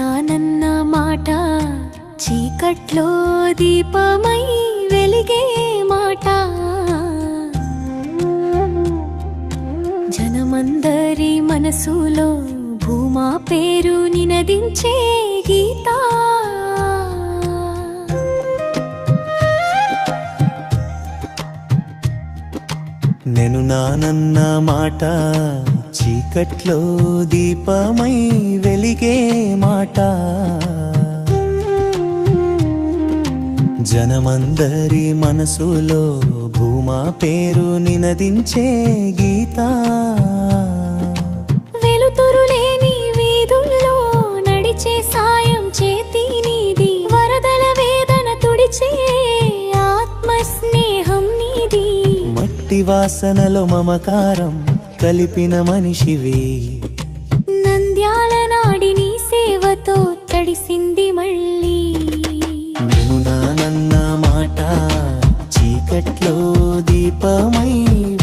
నానన్న మాట చీకట్లో దీపమై వెలిగే మాట. జనమందరి మనసులో భూమా పేరు నినదించే గీతా. నేను నానన్న మాట చీకట్లో దీపమై వెలిగే మాట. జనమందరి మనసులో భూమా పేరు నినదించే గీత. వెలుతురు లేని వీధుల్లో నడిచే సాయం చేతి వాసనలో మమకారం కలిపిన మనిషివి. నంద్యాల నాడి నీ సేవతో తడిసింది మళ్ళీ. నేను నానన్న మాట చీకట్లో దీపమై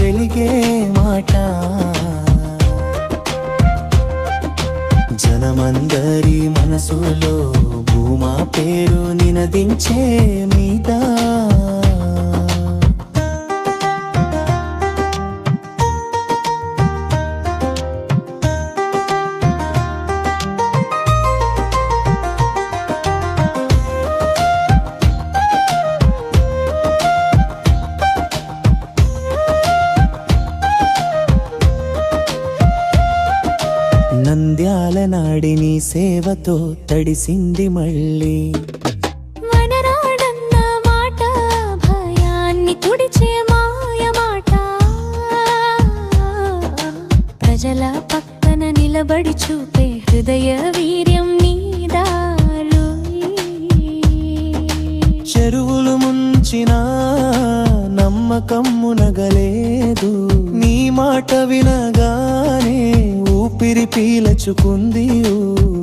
వెలిగే మాట. జనమందరి మనసులో భూమా పేరు నినదించే మీద నంద్యాల నాడిని సేవతో తడిసింది మళ్ళీ. వనరాడన్న మాట భయాన్ని తుడిచే మాయ మాట. ప్రజల పక్కన నిలబడి చూపే హృదయ వీర్యం నీదారు చెరువులు ముంచిన నమ్మకం మునగలేదు నీ మాట వినగానే పీలచుకుంది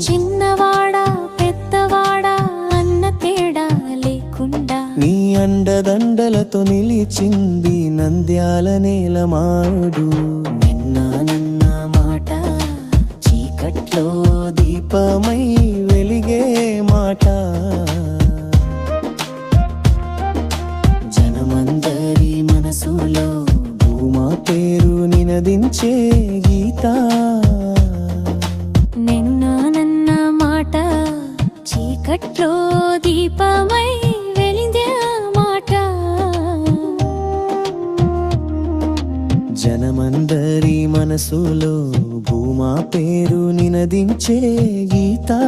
చిన్నవాడా పెద్దవాడా అన్న తేడా లేకుండా. నీ అండదండలతో నిలిచింది నంద్యాల నేలమాడు నిన్న నన్న మాట చీకట్లో దీపమై వెలిగే మాట. జనమందరి మనసులో భూమా పేరు నినదించే గీత. చీకట్లో దీపమై వెలిందే మాట. జనమందరి మనసులో భూమా పేరు నినదించే గీతా.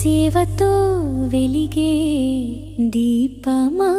సేవతో వెలిగే దీపమా?